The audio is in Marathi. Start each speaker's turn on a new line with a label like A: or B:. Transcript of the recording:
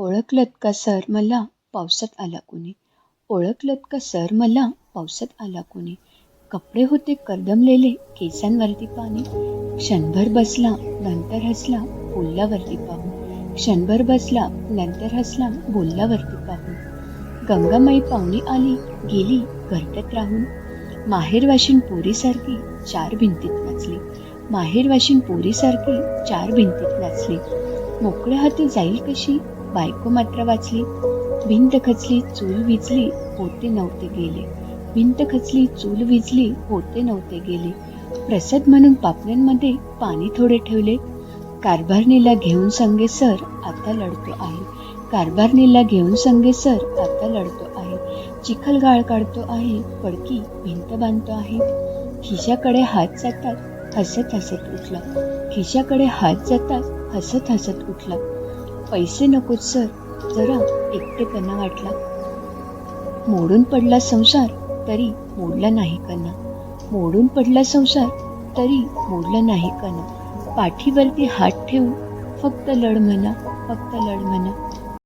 A: ओळखलत का सर? मला पावसात आला कोणी. ओळखलत का सर? मला पावसात आला कोणी. कपडे होते कर्दमलेले केसांवरती पाणी. क्षणभर बसला नंतर हसला बोलल्यावरती पाहू. क्षणभर बसला नंतर हसला बोलल्यावरती पाहू. गंगामाई पाहुणी आली गेली घरटत राहून. माहेर वाशिन पोरीसारखी चार भिंतीत नाचली. माहेर वाशिन पोरीसारखी चार भिंतीत नाचली. मोकळ्या हाती जाईल कशी? बायको मात्र वाचली. भिंत खचली चूल विजली होते नव्हते गेले. भिंत खचली चूल विजली होते नव्हते गेले. प्रसाद म्हणून पापण्यांमध्ये पाणी थोडे ठेवले. कारभारणीला घेऊन संगे सर आता लढतो आहे. कारभारणीला घेऊन संगे सर आता लढतो आहे. चिखल गाळ काढतो आहे पडकी भिंत बांधतो आहे. खिशाकडे हात जातात हसत हसत उठला. खिशाकडे हात जातात हसत हसत उठला. पैसे नकोत सर. जरा एकटेपणा वाटला. मोडून पडला संसार तरी मोडला नाही कणा मोडून पडला संसार तरी मोडला नाही कणा पाठीवरती हात ठेवून फक्त लढ म्हणा फक्त लढ म्हणा.